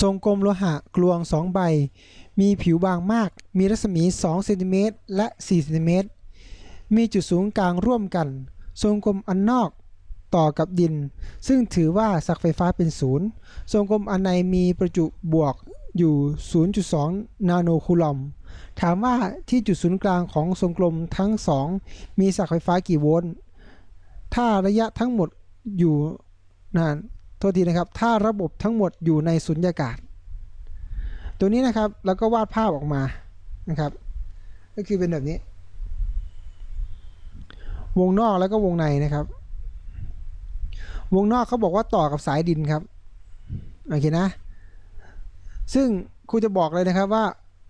ทรงกลมโลหะกลวง 2 ใบ มีผิวบางมาก มีรัศมี 2 เซนติเมตรและ 4 เซนติเมตร มีจุดศูนย์กลางร่วมกัน ทรงกลมอันนอกต่อกับดิน ซึ่งถือว่าสักไฟฟ้าเป็นศูนย์ ทรงกลมอันในมีประจุบวกอยู่ 0.2 นาโนคูลอม ถามว่าที่จุดศูนย์กลางของทรงกลมทั้งสองมีสักไฟฟ้ากี่โวลต์ ถ้าระยะทั้งหมดอยู่นาน โทษทีนะครับ ถ้าระบบทั้งหมดอยู่ในสุญญากาศ ตัวนี้นะครับแล้วก็วาดภาพออกมานะครับ ก็คือเป็นแบบนี้ วงนอกแล้วก็วงในนะครับ วงนอกเขาบอกว่าต่อกับสายดินครับโอเคนะ ซึ่งครูจะบอกเลยนะครับว่า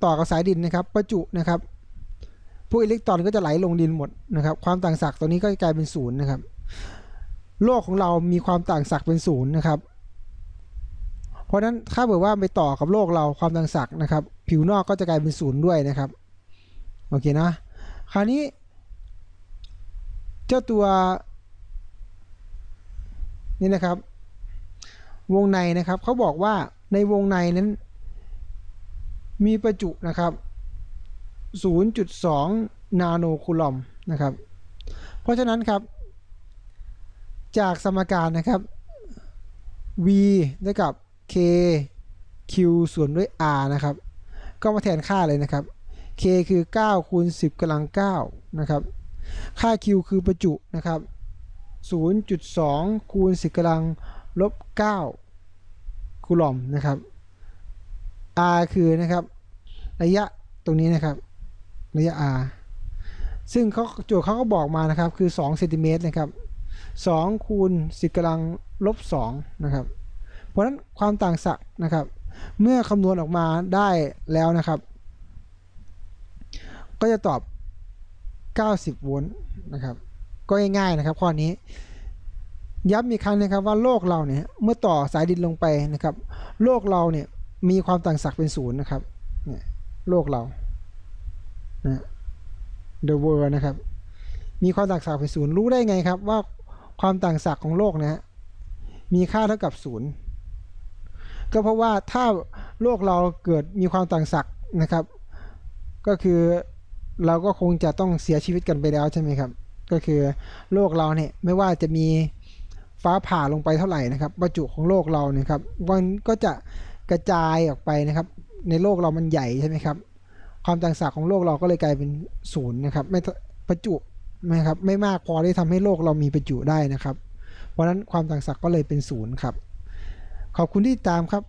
ต่อกับสายดินนะครับ ประจุนะครับพวกอิเล็กตรอนก็จะไหลลงดินหมดนะครับ ความต่างศักย์ตัวนี้ก็กลายเป็นศูนย์นะครับ โลกของเรามีความต่างศักย์เป็นศูนย์นะครับ เพราะนั้นถ้าเกิดว่าไปต่อกับโลกเราความต่างศักย์นะครับ ผิวนอกก็จะกลายเป็นศูนย์ด้วยนะครับโอเคนะคราวนี้ เจ้าตัว นี่นะครับ วงในนะครับเขาบอกว่าในวงในนั้น มีประจุนะครับ 0.2 นาโนคูลอมนะครับ เพราะฉะนั้นครับ จากสมการนะครับ v เท่ากับ k q ส่วนด้วย r นะครับ ก็มาแทนค่าเลยนะครับ k คือ 9 คูณ 10กำลัง9นะครับ ค่า q คือประจุนะครับ 0.2 คูณ 10กำลังลบ 9 คูลอมนะครับ r คือนะครับ ระยะตรงนี้นะครับ ระยะ r ซึ่งเขาโจทย์เขาก็บอกมานะครับคือ2เซนติเมตรนะครับ 2 คูณ10กำลังลบ2นะครับ เพราะฉะนั้นความต่างศักย์นะครับ เมื่อคำนวณออกมาได้แล้วนะครับ ก็จะตอบ 90 โวลต์นะครับ ก็ง่ายๆนะครับข้อนี้ย้ำอีกครั้งนะครับว่าโลกเราเนี่ยเมื่อต่อสายดินลงไปนะครับ โลกเราเนี่ยมีความต่างศักย์เป็นศูนย์นะครับเนี่ยโลกเรานะ the world นะครับ มีความต่างศักย์เป็นศูนย์รู้ได้ไงครับว่า ความต่างศักย์ของโลกนะฮะมีค่าเท่ากับศูนย์ก็เพราะว่าถ้าโลกเราเกิดมีความต่างศักย์นะครับ ก็คือเราก็คงจะต้องเสียชีวิตกันไปแล้วใช่ไหมครับ ก็คือโลกเราเนี่ยไม่ว่าจะมีฟ้าผ่าลงไปเท่าไหร่นะครับประจุของโลกเราเนี่ยครับมันก็จะกระจายออกไปนะครับ ในโลกเรามันใหญ่ใช่ไหมครับ ความต่างศักย์ของโลกเราก็เลยกลายเป็นศูนย์นะครับไม่ประจุ นะครับไม่มากพอที่ทำให้โลกเรามีประจุได้นะครับ เพราะฉะนั้นความต่างศักย์ก็เลยเป็นศูนย์ครับ ขอบคุณที่ตามครับ